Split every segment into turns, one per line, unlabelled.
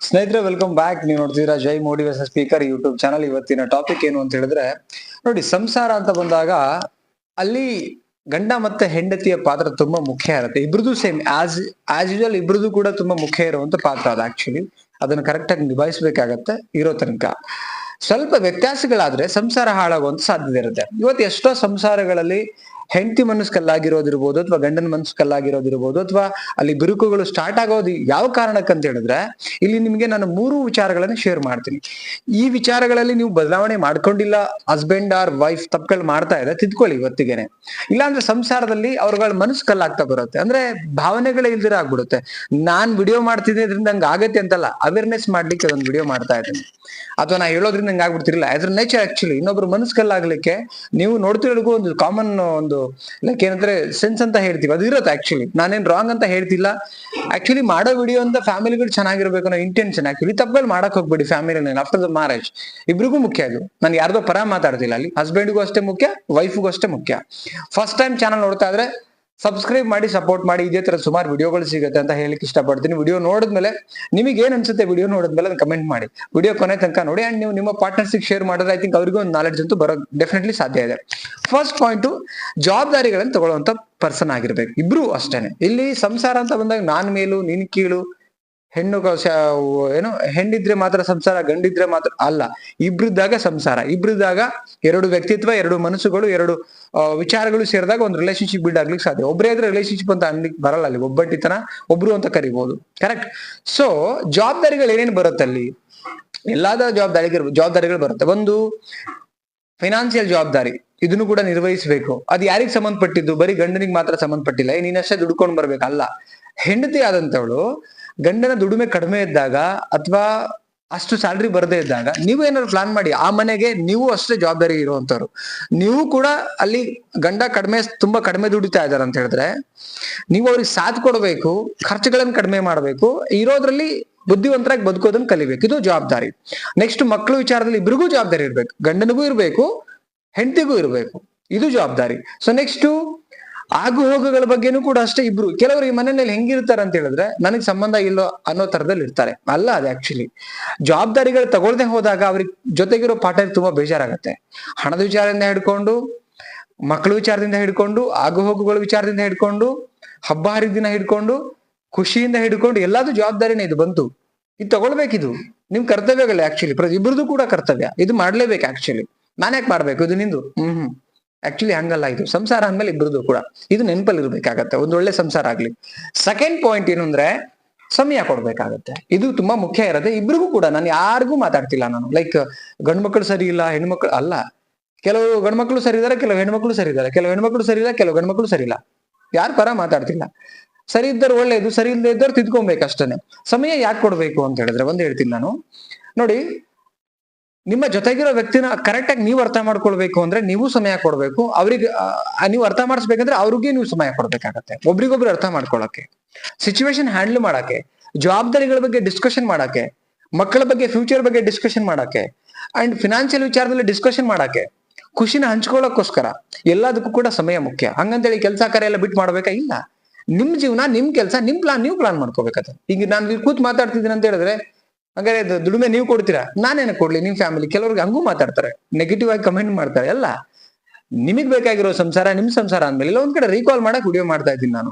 ಸ್ನೇಹಿತರೆ welcome back ನೀವು ನೋಡ್ತಿದ್ದೀರಾ Jai motivation speaker YouTube channel ಇವತ್ತಿನ ಟಾಪಿಕ್ ಏನು ಅಂತ ಹೇಳಿದ್ರೆ, ನೋಡಿ, ಸಂಸಾರ ಅಂತ ಬಂದಾಗ ಅಲ್ಲಿ ಗಂಡ ಮತ್ತೆ ಹೆಂಡತಿಯ ಪಾತ್ರ ತುಂಬಾ ಮುಖ್ಯ ಇರುತ್ತೆ. ಇಬ್ರದ್ದು ಸೇಮ್ ಆಸ್ ಆಸ್ ಯೂಶಲ್ ಇಬ್ರದು ಕೂಡ ತುಂಬಾ ಮುಖ್ಯ ಇರುವಂತ ಪಾತ್ರ ಅದು ಆಕ್ಚುಲಿ ಅದನ್ನ ಕರೆಕ್ಟ್ ಆಗಿ ನಿಭಾಯಿಸಬೇಕಾಗತ್ತೆ ಇರೋ ತನಕ. ಸ್ವಲ್ಪ ವ್ಯತ್ಯಾಸಗಳಾದ್ರೆ ಸಂಸಾರ ಹಾಳಾಗುವಂತ ಸಾಧ್ಯತೆ ಇರುತ್ತೆ. ಇವತ್ತು ಎಷ್ಟೋ ಸಂಸಾರಗಳಲ್ಲಿ ಹೆಂಡತಿ ಮನಸ್ಸು ಕಲ್ಲಾಗಿರೋದಿರ್ಬೋದು ಅಥವಾ ಗಂಡನ ಮನಸ್ಸು ಕಲ್ಲಾಗಿರೋದಿರ್ಬೋದು ಅಥವಾ ಅಲ್ಲಿ ಬಿರುಕುಗಳು ಸ್ಟಾರ್ಟ್ ಆಗೋದು ಯಾವ ಕಾರಣಕ್ಕಂತ ಹೇಳಿದ್ರೆ ಇಲ್ಲಿ ನಿಮಗೆ ನಾನು ಮೂರು ವಿಚಾರಗಳನ್ನ ಶೇರ್ ಮಾಡ್ತೀನಿ. ಈ ವಿಚಾರಗಳಲ್ಲಿ ನೀವು ಬದಲಾವಣೆ ಮಾಡ್ಕೊಂಡಿಲ್ಲ ಹಸ್ಬೆಂಡ್ ಆರ್ ವೈಫ್ ತಪ್ಪುಗಳು ಮಾಡ್ತಾ ಇದೆ, ತಿದ್ಕೊಳ್ಳಿ ಇವತ್ತಿಗೆನೆ ಇಲ್ಲಾಂದ್ರೆ ಸಂಸಾರದಲ್ಲಿ ಅವ್ರಗಳ ಮನಸ್ಸು ಕಲ್ಲಾಗ್ತಾ ಬರುತ್ತೆ. ಅಂದ್ರೆ ಭಾವನೆಗಳೇ ಇಲ್ದಿರ ಆಗ್ಬಿಡುತ್ತೆ. ನಾನ್ ವಿಡಿಯೋ ಮಾಡ್ತಿದ್ದೆ ಇದ್ರಿಂದ ಹಂಗ ಆಗತ್ತೆ ಅಂತಲ್ಲ ಅವೇರ್ನೆಸ್ ಮಾಡ್ಲಿಕ್ಕೆ ಅದೊಂದು ವಿಡಿಯೋ ಮಾಡ್ತಾ ಇದ್ದೀನಿ. ಅಥವಾ ನಾ ಹೇಳೋದ್ರಿಂದ ಹಂಗ ಆಗ್ಬಿಡ್ತಿರ್ಲಿಲ್ಲ. ಅದ್ರ ನೇಚರ್ ಆಕ್ಚುಲಿ ಇನ್ನೊಬ್ರು ಮನಸ್ಸು ಕಲ್ಲಾಗ್ಲಿಕ್ಕೆ ನೀವು ನೋಡ್ತಿರೋದಕ್ಕೂ ಒಂದು ಕಾಮನ್ ಒಂದು ಲೈಕ್ ಏನಂದ್ರೆ ಸೆನ್ಸ್ ಅಂತ ಹೇಳ್ತೀವಿ. ಅದು ಇರುತ್ತೆ ಆಕ್ಚುಲಿ ನಾನೇನ್ ರಾಂಗ್ ಅಂತ ಹೇಳ್ತಿಲ್ಲ. ಆಕ್ಚುಲಿ ಮಾಡೋ ವಿಡಿಯೋ ಅಂತ ಫ್ಯಾಮಿಲಿಗಳು ಚೆನ್ನಾಗಿರ್ಬೇಕು ಅನ್ನೋ ಇಂಟೆನ್ಷನ್ ಆಕ್ಚುಲಿ ತಪ್ಪಲ್ಲಿ ಮಾಡಕ್ ಹೋಗ್ಬೇಡಿ ಫ್ಯಾಮಿಲಿ ಆಫ್ಟರ್ ದ ಮ್ಯಾರೇಜ್ ಇಬ್ರಿಗೂ ಮುಖ್ಯ ಅದು. ನಾನು ಯಾರ್ದೋ ಪರ ಮಾತಾಡ್ತಿಲ್ಲ ಅಲ್ಲಿ. ಹಸ್ಬೆಂಡ್ಗೂ ಅಷ್ಟೇ ಮುಖ್ಯ ವೈಫ್ಗೂ ಅಷ್ಟೇ ಮುಖ್ಯ. ಫಸ್ಟ್ ಟೈಮ್ ಚಾನಲ್ ನೋಡ್ತಾ ಇದ್ರೆ ಸಬ್ಸ್ಕ್ರೈಬ್ ಮಾಡಿ ಸಪೋರ್ಟ್ ಮಾಡಿ, ಇದೇ ತರ ಸುಮಾರು ವಿಡಿಯೋಗಳು ಸಿಗುತ್ತೆ ಅಂತ ಹೇಳಿಕ್ಕೆ ಇಷ್ಟಪಡ್ತೀನಿ. ವಿಡಿಯೋ ನೋಡಿದ್ಮೇಲೆ ನಿಮಗೆ ಏನ್ ಅನ್ಸುತ್ತೆ ವಿಡಿಯೋ ನೋಡಿದ್ಮೇಲೆ ಅದನ್ನ ಕಮೆಂಟ್ ಮಾಡಿ. ವಿಡಿಯೋ ಕೊನೆ ತನಕ ನೋಡಿ ಅಂಡ್ ನೀವು ನಿಮ್ಮ ಪಾರ್ಟ್ನರ್ಸಿಗೆ ಶೇರ್ ಮಾಡಿದ್ರೆ ಐ ಥಿಂಕ್ ಅವ್ರಿಗೂ ಒಂದು ನಾಲೆಡ್ಜ್ ಅಂತೂ ಬರೋ ಡೆಫಿನೆಟ್ಲಿ ಸಾಧ್ಯ ಇದೆ. ಫಸ್ಟ್ ಪಾಯಿಂಟ್ ಜವಾಬ್ದಾರಿಗಳನ್ನು ತಗೊಳ್ಳುವಂತ ಪರ್ಸನ್ ಆಗಿರ್ಬೇಕು. ಇಬ್ರು ಅಷ್ಟೇನೆ. ಇಲ್ಲಿ ಸಂಸಾರ ಅಂತ ಬಂದಾಗ ನಾನ್ ಮೇಲು, ನಿನ್ ಕೀಳು ಹೆಣ್ಣು ಏನು, ಹೆಣ್ಣಿದ್ರೆ ಮಾತ್ರ ಸಂಸಾರ, ಗಂಡಿದ್ರೆ ಮಾತ್ರ, ಅಲ್ಲ, ಇಬ್ರಿದ್ದಾಗ ಸಂಸಾರ. ಇಬ್ರಿದ್ದಾಗ ಎರಡು ವ್ಯಕ್ತಿತ್ವ, ಎರಡು ಮನಸ್ಸುಗಳು, ಎರಡು ವಿಚಾರಗಳು ಸೇರಿದಾಗ ಒಂದು ರಿಲೇಶನ್ಶಿಪ್ ಬಿಲ್ಡ್ ಆಗ್ಲಿಕ್ಕೆ ಸಾಧ್ಯ. ಒಬ್ಬರೇ ಆದ್ರೆ ರಿಲೇಶನ್ಶಿಪ್ ಅಂತ ಅನ್ಲಿಕ್ಕೆ ಬರಲ್ಲ ಅಲ್ಲಿ, ಒಬ್ಬಟ್ಟಿತನ, ಒಬ್ರು ಅಂತ ಕರಿಬಹುದು ಕರೆಕ್ಟ್ ಸೊ ಜವಾಬ್ದಾರಿಗಳು ಏನೇನು ಬರುತ್ತೆ ಅಲ್ಲಿ? ಎಲ್ಲಾದ ಜವಾಬ್ದಾರಿಗಳು ಜವಾಬ್ದಾರಿಗಳು ಬರುತ್ತೆ. ಒಂದು ಫೈನಾನ್ಸಿಯಲ್ ಜವಾಬ್ದಾರಿ. ಇದನ್ನು ಕೂಡ ನಿರ್ವಹಿಸಬೇಕು. ಅದು ಯಾರಿಗೆ ಸಂಬಂಧಪಟ್ಟಿದ್ದು? ಬರೀ ಗಂಡನಿಗೆ ಮಾತ್ರ ಸಂಬಂಧಪಟ್ಟಿಲ್ಲ. ನೀನಷ್ಟೇ ದುಡ್ಕೊಂಡು ಬರ್ಬೇಕಲ್ಲ. ಹೆಂಡತಿ ಆದಂತವಳು ಗಂಡನ ದುಡಿಮೆ ಕಡಿಮೆ ಇದ್ದಾಗ ಅಥವಾ ಅಷ್ಟು ಸ್ಯಾಲ್ರಿ ಬರದೇ ಇದ್ದಾಗ ನೀವು ಏನಾದ್ರು ಪ್ಲಾನ್ ಮಾಡಿ, ಆ ಮನೆಗೆ ನೀವು ಅಷ್ಟೇ ಜವಾಬ್ದಾರಿ ಇರುವಂತವ್ರು. ನೀವು ಕೂಡ ಅಲ್ಲಿ ಗಂಡ ಕಡಿಮೆ, ತುಂಬಾ ಕಡಿಮೆ ದುಡಿತಾ ಇದಾರೆ ಅಂತ ಹೇಳಿದ್ರೆ, ನೀವು ಅವ್ರಿಗೆ ಸಾಥ್ ಕೊಡಬೇಕು ಖರ್ಚುಗಳನ್ನ ಕಡಿಮೆ ಮಾಡಬೇಕು, ಇರೋದ್ರಲ್ಲಿ ಬುದ್ಧಿವಂತರಾಗಿ ಬದುಕೋದನ್ನ ಕಲಿಬೇಕು. ಇದು ಜವಾಬ್ದಾರಿ. ನೆಕ್ಸ್ಟ್ ಮಕ್ಕಳು ವಿಚಾರದಲ್ಲಿ ಇಬ್ರಿಗೂ ಜವಾಬ್ದಾರಿ ಇರಬೇಕು. ಗಂಡನಿಗೂ ಇರಬೇಕು, ಹೆಂಡತಿಗೂ ಇರಬೇಕು. ಇದು ಜವಾಬ್ದಾರಿ. ಸೊ ನೆಕ್ಸ್ಟ್ ಆಗು ಹೋಗುಗಳ ಬಗ್ಗೆನೂ ಕೂಡ ಅಷ್ಟೇ ಇಬ್ರು. ಕೆಲವರು ಈ ಮನೆಯಲ್ಲಿ ಹೆಂಗಿರ್ತಾರೆ ಅಂತ ಹೇಳಿದ್ರೆ ನನಗೆ ಸಂಬಂಧ ಇಲ್ಲೋ ಅನ್ನೋ ತರದಲ್ಲಿ ಇರ್ತಾರೆ. ಅಲ್ಲ ಅದು ಆಕ್ಚುಲಿ ಜವಾಬ್ದಾರಿಗಳು ತಗೊಳ್ದೆ ಹೋದಾಗ ಅವ್ರಿಗೆ ಜೊತೆಗಿರೋ ಪಾಠ ತುಂಬಾ ಬೇಜಾರಾಗತ್ತೆ. ಹಣದ ವಿಚಾರದಿಂದ ಹಿಡ್ಕೊಂಡು, ಮಕ್ಕಳ ವಿಚಾರದಿಂದ ಹಿಡ್ಕೊಂಡು, ಆಗು ಹೋಗುಗಳ ವಿಚಾರದಿಂದ ಹಿಡ್ಕೊಂಡು ಹಬ್ಬ ಹರಿದಿನ ಹಿಡ್ಕೊಂಡು, ಖುಷಿಯಿಂದ ಹಿಡ್ಕೊಂಡು ಎಲ್ಲಾದ್ರೂ ಜವಾಬ್ದಾರಿನೇ ಇದು ಬಂತು. ಇದು ತಗೊಳ್ಬೇಕಿದು ನಿಮ್ ಕರ್ತವ್ಯಗಳೇ ಆಕ್ಚುಲಿ ಇಬ್ರದ್ದು ಕೂಡ ಕರ್ತವ್ಯ. ಇದು ಮಾಡ್ಲೇಬೇಕು ಆಕ್ಚುಲಿ ನಾನ್ ಯಾಕೆ ಮಾಡ್ಬೇಕು? ಇದು ನಿಂದು. ಹ್ಮ್ ಹ್ಮ್. ಆಕ್ಚುಲಿ ಹಂಗಲ್ಲ ಇದು. ಸಂಸಾರ ಅಂದ್ಮೇಲೆ ಇಬ್ರದ್ದು ಕೂಡ. ಇದು ನೆನಪಲ್ಲಿ ಇರ್ಬೇಕಾಗತ್ತೆ ಒಂದು ಒಳ್ಳೆ ಸಂಸಾರ ಆಗ್ಲಿ. ಸೆಕೆಂಡ್ ಪಾಯಿಂಟ್ ಏನು ಅಂದ್ರೆ, ಸಮಯ ಕೊಡ್ಬೇಕಾಗತ್ತೆ. ಇದು ತುಂಬಾ ಮುಖ್ಯ ಇರುತ್ತೆ ಇಬ್ರಿಗೂ ಕೂಡ. ನಾನು ಯಾರಿಗೂ ಮಾತಾಡ್ತಿಲ್ಲ ನಾನು. ಲೈಕ್ ಗಂಡು ಮಕ್ಕಳು ಸರಿ ಇಲ್ಲ, ಹೆಣ್ಮಕ್ಳು ಅಲ್ಲ. ಕೆಲವು ಗಂಡ್ಮಕ್ಳು ಸರಿ ಇದಾರೆ ಕೆಲವು ಹೆಣ್ಮಕ್ಳು ಸರಿ ಇದಾರೆ ಕೆಲವು ಹೆಣ್ಮಕ್ಳು ಸರಿ ಇಲ್ಲ, ಕೆಲವು ಗಂಡ್ಮಕ್ಳು ಸರಿ ಇಲ್ಲ. ಯಾರ ಪರ ಮಾತಾಡ್ತಿಲ್ಲ. ಸರಿ ಇದ್ದರೆ ಒಳ್ಳೇದು, ಸರಿ ಇಲ್ಲದೆ ಇದ್ದರು ತಿದ್ಕೊಬೇಕಷ್ಟೇ ಸಮಯ ಯಾಕೆ ಕೊಡಬೇಕು ಅಂತ ಹೇಳಿದ್ರೆ, ಒಂದ್ ಹೇಳ್ತೀನಿ ನಾನು. ನೋಡಿ ನಿಮ್ಮ ಜೊತೆಗಿರೋ ವ್ಯಕ್ತಿನ ಕರೆಕ್ಟ್ ಆಗಿ ನೀವು ಅರ್ಥ ಮಾಡ್ಕೊಳ್ಬೇಕು ಅಂದ್ರೆ ನೀವು ಸಮಯ ಕೊಡ್ಬೇಕು. ಅವ್ರಿಗೆ ನೀವು ಅರ್ಥ ಮಾಡಿಸ್ಬೇಕಂದ್ರೆ ಅವ್ರಿಗೆ ನೀವು ಸಮಯ ಕೊಡ್ಬೇಕಾಗತ್ತೆ. ಒಬ್ರಿಗೊಬ್ರು ಅರ್ಥ ಮಾಡ್ಕೊಳಕ್ಕೆ. ಸಿಚುವೇಶನ್ ಹ್ಯಾಂಡಲ್ ಮಾಡಕ್ಕೆ. ಜವಾಬ್ದಾರಿಗಳ ಬಗ್ಗೆ ಡಿಸ್ಕಷನ್ ಮಾಡಕ್ಕೆ. ಮಕ್ಕಳ ಬಗ್ಗೆ ಫ್ಯೂಚರ್ ಬಗ್ಗೆ ಡಿಸ್ಕಷನ್ ಮಾಡಕ್ಕೆ. ಅಂಡ್ ಫಿನಾನ್ಷಿಯಲ್ ವಿಚಾರದಲ್ಲಿ ಡಿಸ್ಕಷನ್ ಮಾಡಕ್ಕೆ. ಖುಷಿನ ಹಂಚ್ಕೊಳ್ಳೋಕ್ಕೋಸ್ಕರ ಎಲ್ಲದಕ್ಕೂ ಕೂಡ ಸಮಯ ಮುಖ್ಯ. ಹಂಗಂತೇಳಿ ಕೆಲಸ ಕಾರ್ಯ ಎಲ್ಲ ಬಿಟ್ಟು ಮಾಡ್ಬೇಕಾ? ಇಲ್ಲ. ನಿಮ್ ಜೀವನ, ನಿಮ್ ಕೆಲಸ, ನಿಮ್ ಪ್ಲಾನ್ ನೀವು ಪ್ಲಾನ್ ಮಾಡ್ಕೋಬೇಕತ್ತೆ ಈಗ ನಾನು ಕೂತ್ ಮಾತಾಡ್ತಿದ್ದೀನಿ ಅಂತ ಹೇಳಿದ್ರೆ ಅದು ದುಡಿಮೆ ನೀವು ಕೊಡ್ತೀರಾ? ನಾನೇನ ಕೊಡ್ಲಿ? ನಿಮ್ ಫ್ಯಾಮಿಲಿ ಕೆಲವ್ರಿಗೆ ಹಂಗೂ ಮಾತಾಡ್ತಾರೆ. ನೆಗೆಟಿವ್ ಆಗಿ ಕಮೆಂಟ್ ಮಾಡ್ತಾರೆ. ಎಲ್ಲ ನಿಮಗ್ ಬೇಕಾಗಿರೋ ಸಂಸಾರ ನಿಮ್ ಸಂಸಾರ ಅಂದ್ಮೇಲೆ ಇಲ್ಲ, ಒಂದ್ ಕಡೆ ರೀಕಾಲ್ ಮಾಡಕ್ ವಿಡಿಯೋ ಮಾಡ್ತಾ ಇದ್ದೀನಿ ನಾನು.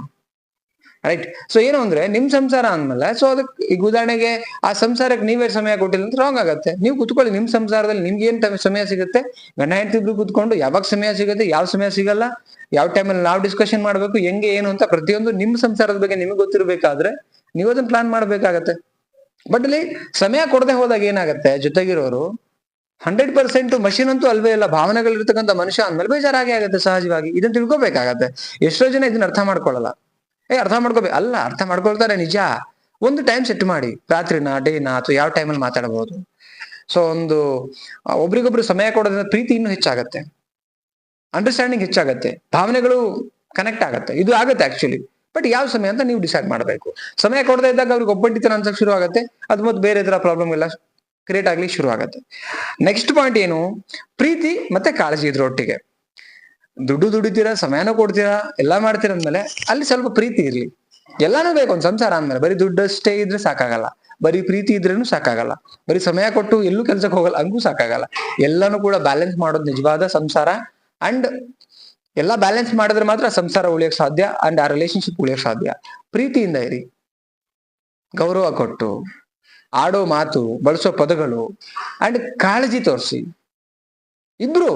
ರೈಟ್ ಸೊ ಏನು ಅಂದ್ರೆ ನಿಮ್ ಸಂಸಾರ ಅಂದ್ಮೇಲೆ ಸೊ ಅದಕ್ಕೆ ಈಗ ಉದಾಹರಣೆಗೆ ಆ ಸಂಸಾರಕ್ಕೆ ನೀವೇ ಸಮಯ ಕೊಟ್ಟಿಲ್ಲ ಅಂತ ರಾಂಗ್ ಆಗತ್ತೆ. ನೀವು ಕುತ್ಕೊಳ್ಳಿ, ನಿಮ್ ಸಂಸಾರದಲ್ಲಿ ನಿಮ್ಗೆ ಏನ್ ಸಮಯ ಸಿಗುತ್ತೆ? ಗಂಡ ಕೂತ್ಕೊಂಡು ಕುತ್ಕೊಂಡು ಯಾವಾಗ ಸಮಯ ಸಿಗುತ್ತೆ, ಯಾವ ಸಮಯ ಸಿಗಲ್ಲ, ಯಾವ ಟೈಮಲ್ಲಿ ನಾವು ಡಿಸ್ಕಷನ್ ಮಾಡ್ಬೇಕು, ಹೆಂಗೆ, ಏನು ಅಂತ ಪ್ರತಿಯೊಂದು ನಿಮ್ ಸಂಸಾರದ ಬಗ್ಗೆ ನಿಮಗೆ ಗೊತ್ತಿರಬೇಕಾದ್ರೆ, ನೀವು ಅದನ್ನ ಪ್ಲಾನ್ ಮಾಡ್ಬೇಕಾಗತ್ತೆ. ಬಟ್ ಅಲ್ಲಿ ಸಮಯ ಕೊಡದೆ ಹೋದಾಗ ಏನಾಗುತ್ತೆ? ಜೊತೆಗಿರೋರು ಹಂಡ್ರೆಡ್ ಪರ್ಸೆಂಟ್ ಮಷಿನ್ ಅಂತೂ ಅಲ್ವೇ ಇಲ್ಲ. ಭಾವನೆಗಳಿರ್ತಕ್ಕಂಥ ಮನುಷ್ಯ ಅಂದ್ಮೇಲೆ ಬೇಜಾರಾಗಿ ಆಗುತ್ತೆ ಸಹಜವಾಗಿ. ಇದನ್ನ ತಿಳ್ಕೊಬೇಕಾಗತ್ತೆ. ಎಷ್ಟೋ ಜನ ಇದನ್ನ ಅರ್ಥ ಮಾಡ್ಕೊಳ್ಳಲ್ಲ ಏ, ಅರ್ಥ ಮಾಡ್ಕೋಬೇಕು. ಅಲ್ಲ, ಅರ್ಥ ಮಾಡ್ಕೊಳ್ತಾರೆ ನಿಜ. ಒಂದು ಟೈಮ್ ಸೆಟ್ ಮಾಡಿ. ರಾತ್ರಿನ, ಡೇನ ಅಥವಾ ಯಾವ ಟೈಮಲ್ಲಿ ಮಾತಾಡಬಹುದು ಸೊ ಒಂದು ಒಬ್ರಿಗೊಬ್ರು ಸಮಯ ಕೊಡೋದ್ರಿಂದ ಪ್ರೀತಿ ಇನ್ನೂ ಹೆಚ್ಚಾಗತ್ತೆ. ಅಂಡರ್ಸ್ಟ್ಯಾಂಡಿಂಗ್ ಹೆಚ್ಚಾಗತ್ತೆ. ಭಾವನೆಗಳು ಕನೆಕ್ಟ್ ಆಗತ್ತೆ. ಇದು ಆಗತ್ತೆ ಆಕ್ಚುಲಿ ಬಟ್ ಯಾವ ಸಮಯ ಅಂತ ನೀವು ಡಿಸೈಡ್ ಮಾಡಬೇಕು. ಸಮಯ ಕೊಡದೇ ಇದ್ದಾಗ ಅವ್ರಿಗೆ ಒಬ್ಬಟ್ಟಿತನ ಅನ್ಸಕ್ ಶುರು ಆಗುತ್ತೆ ಅದು ಮತ್ತೆ ಬೇರೆ ತರ ಪ್ರಾಬ್ಲಮ್ ಎಲ್ಲ ಕ್ರಿಯೇಟ್ ಆಗ್ಲಿಕ್ಕೆ ಶುರು ಆಗುತ್ತೆ ನೆಕ್ಸ್ಟ್ ಪಾಯಿಂಟ್ ಏನು, ಪ್ರೀತಿ ಮತ್ತೆ ಕಾಳಜಿ ಇದ್ರೊಟ್ಟಿಗೆ ದುಡ್ಡು ದುಡಿತೀರಾ, ಸಮಯನೂ ಕೊಡ್ತೀರಾ, ಎಲ್ಲ ಮಾಡ್ತೀರ ಅಂದ್ಮೇಲೆ ಅಲ್ಲಿ ಸ್ವಲ್ಪ ಪ್ರೀತಿ ಇರ್ಲಿ. ಎಲ್ಲಾನು ಬೇಕು, ಒಂದ್ ಸಂಸಾರ ಅಂದ್ಮೇಲೆ. ಬರೀ ದುಡ್ಡು ಅಷ್ಟೇ ಇದ್ರೆ ಸಾಕಾಗಲ್ಲ. ಬರೀ ಪ್ರೀತಿ ಇದ್ರೇನು ಸಾಕಾಗಲ್ಲ. ಬರೀ ಸಮಯ ಕೊಟ್ಟು ಎಲ್ಲೂ ಕೆಲ್ಸಕ್ಕೆ ಹೋಗಲ್ಲ, ಹಂಗೂ ಸಾಕಾಗಲ್ಲ. ಎಲ್ಲಾನು ಕೂಡ ಬ್ಯಾಲೆನ್ಸ್ ಮಾಡೋದು ನಿಜವಾದ ಸಂಸಾರ. ಅಂಡ್ ಎಲ್ಲ ಬ್ಯಾಲೆನ್ಸ್ ಮಾಡಿದ್ರೆ ಮಾತ್ರ ಸಂಸಾರ ಉಳಿಯಕ್ ಸಾಧ್ಯ ಅಂಡ್ ಆ ರಿಲೇಶನ್ಶಿಪ್ ಉಳಿಯಕ್ ಸಾಧ್ಯ. ಪ್ರೀತಿಯಿಂದ ಇರಿ. ಗೌರವ ಕೊಟ್ಟು, ಆಡೋ ಮಾತು, ಬಳಸೋ ಪದಗಳು ಅಂಡ್ ಕಾಳಜಿ ತೋರಿಸಿ. ಇಬ್ರು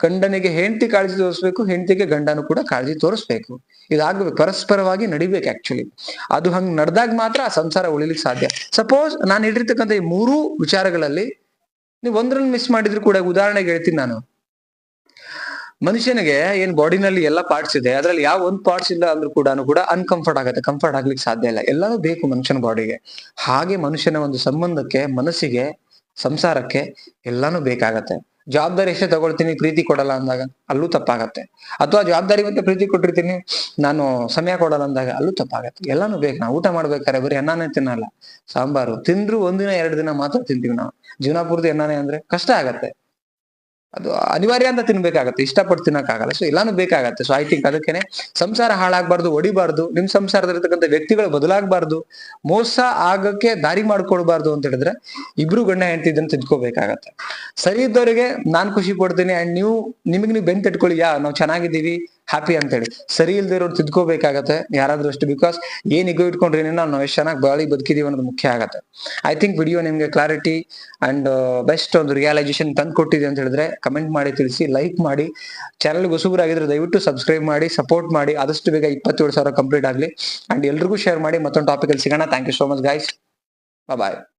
ಗಂಡನಿಗೆ ಹೆಂಡತಿ ಕಾಳಜಿ ತೋರಿಸ್ಬೇಕು, ಹೆಂಡತಿಗೆ ಗಂಡನು ಕೂಡ ಕಾಳಜಿ ತೋರಿಸ್ಬೇಕು. ಇದಾಗಬೇಕು, ಪರಸ್ಪರವಾಗಿ ನಡಿಬೇಕು ಆಕ್ಚುಲಿ ಅದು ಹಂಗ್ ನಡೆದಾಗ ಮಾತ್ರ ಆ ಸಂಸಾರ ಉಳಿಲಿಕ್ಕೆ ಸಾಧ್ಯ. ಸಪೋಸ್ ನಾನು ಹೇಳಿರ್ತಕ್ಕಂಥ ಈ ಮೂರೂ ವಿಚಾರಗಳಲ್ಲಿ, ನೀವು ಒಂದ್ರನ್ನ ಮಿಸ್ ಮಾಡಿದ್ರು ಕೂಡ, ಉದಾಹರಣೆಗೆ ಹೇಳ್ತೀನಿ ನಾನು. ಮನುಷ್ಯನಿಗೆ ಏನ್ ಬಾಡಿನಲ್ಲಿ ಎಲ್ಲ ಪಾರ್ಟ್ಸ್ ಇದೆ, ಅದ್ರಲ್ಲಿ ಯಾವ ಒಂದ್ ಪಾರ್ಟ್ಸ್ ಇಲ್ಲ ಅಂದ್ರೂ ಕೂಡ ಕೂಡ ಅನ್ಕಂಫರ್ಟ್ ಆಗುತ್ತೆ ಕಂಫರ್ಟ್ ಆಗ್ಲಿಕ್ಕೆ ಸಾಧ್ಯ ಇಲ್ಲ. ಎಲ್ಲಾನು ಬೇಕು ಮನುಷ್ಯನ ಬಾಡಿಗೆ ಹಾಗೆ ಮನುಷ್ಯನ ಒಂದು ಸಂಬಂಧಕ್ಕೆ, ಮನಸ್ಸಿಗೆ, ಸಂಸಾರಕ್ಕೆ ಎಲ್ಲಾನು ಬೇಕಾಗತ್ತೆ. ಜವಾಬ್ದಾರಿ ಎಷ್ಟೇ ತಗೊಳ್ತೀನಿ, ಪ್ರೀತಿ ಕೊಡಲ್ಲ ಅಂದಾಗ ಅಲ್ಲೂ ತಪ್ಪಾಗತ್ತೆ. ಅಥವಾ ಜವಾಬ್ದಾರಿ ಮತ್ತೆ ಪ್ರೀತಿ ಕೊಟ್ಟಿರ್ತೀನಿ, ನಾನು ಸಮಯ ಕೊಡಲ್ಲ ಅಂದಾಗ ಅಲ್ಲೂ ತಪ್ಪಾಗತ್ತೆ. ಎಲ್ಲಾನು ಬೇಕು. ನಾವು ಊಟ ಮಾಡ್ಬೇಕಾದ್ರೆ ಬರೀ ಅನ್ನಾನೇ ತಿನ್ನಲ್ಲ. ಸಾಂಬಾರು. ತಿಂದ್ರು ಒಂದಿನ, ಎರಡು ದಿನ ಮಾತ್ರ ತಿಂತೀವಿ ನಾವು. ಜೀವನ ಪೂರ್ತಿ ಅನ್ನಾನೇ ಅಂದ್ರೆ ಕಷ್ಟ ಆಗತ್ತೆ. ಅದು ಅನಿವಾರ್ಯ ಅಂತ ತಿನ್ಬೇಕಾಗತ್ತೆ, ಇಷ್ಟಪಟ್ಟು ತಿನ್ನಕ್ಕಾಗಲ್ಲ. ಸೊ ಎಲ್ಲಾನು ಬೇಕಾಗತ್ತೆ. ಸೊ ಐ ಥಿಂಕ್ ಅದಕ್ಕೇನೆ ಸಂಸಾರ ಹಾಳಾಗ್ಬಾರ್ದು, ಒಡಿಬಾರ್ದು, ನಿಮ್ ಸಂಸಾರದಲ್ಲಿರ್ತಕ್ಕಂಥ ವ್ಯಕ್ತಿಗಳು ಬದಲಾಗಬಾರ್ದು, ಮೋಸ ಆಗಕ್ಕೆ ದಾರಿ ಮಾಡ್ಕೊಳ್ಬಾರ್ದು ಅಂತ ಹೇಳಿದ್ರೆ ಇಬ್ರು ಗಂಡ ಹೆಂಡತಿ ಇದನ್ನ ತಿದ್ಕೋಬೇಕಾಗತ್ತೆ. ಸರಿ ಇದ್ದವರಿಗೆ ನಾನ್ ಖುಷಿ ಪಡ್ತೀನಿ ಅಂಡ್ ನೀವು ನಿಮಗೆ ನೀವು ಬೆನ್ ತಟ್ಕೊಳ್ಳಿ ಯಾ ನಾವು ಚೆನ್ನಾಗಿದ್ದೀವಿ ಹ್ಯಾಪಿ ಅಂತ ಹೇಳಿ ಸರಿ ಇಲ್ದೇ ಇರೋರು ತಿದ್ಕೋಬೇಕಾಗತ್ತೆ ಯಾರಾದ್ರೂ ಅಷ್ಟು ಬಿಕಾಸ್ ಏನ್ ಇಗೋ ಇಟ್ಕೊಂಡ್ರೆ ನಾವು ಎಷ್ಟು ಚೆನ್ನಾಗಿ ಬಾಳಿ ಬದುಕಿದೀವಿ ಅನ್ನೋದು ಮುಖ್ಯ ಆಗತ್ತೆ. ಐ ಥಿಂಕ್ ವಿಡಿಯೋ ನಿಮ್ಗೆ ಕ್ಲಾರಿಟಿ ಅಂಡ್ ಬೆಸ್ಟ್ ಒಂದು ರಿಯಲೈಸೇಷನ್ ತಂದು ಕೊಟ್ಟಿದೆ ಅಂತ ಹೇಳಿದ್ರೆ ಕಮೆಂಟ್ ಮಾಡಿ, ತಿಳಿಸಿ ಲೈಕ್ ಮಾಡಿ. ಚಾನಲ್ ಹೊಸಬರಾಗಿದ್ರೆ ದಯವಿಟ್ಟು ಸಬ್ಸ್ಕ್ರೈಬ್ ಮಾಡಿ ಸಪೋರ್ಟ್ ಮಾಡಿ. ಆದಷ್ಟು ಬೇಗ ಇಪ್ಪತ್ತೇಳು ಸಾವಿರ ಕಂಪ್ಲೀಟ್ ಆಗಲಿ. ಅಂಡ್ ಎಲ್ರಿಗೂ ಶೇರ್ ಮಾಡಿ, ಮತ್ತೊಂದು ಟಾಪಿಕ್ ಅಲ್ಲಿ ಸಿಗೋಣ. Thank you so much guys bye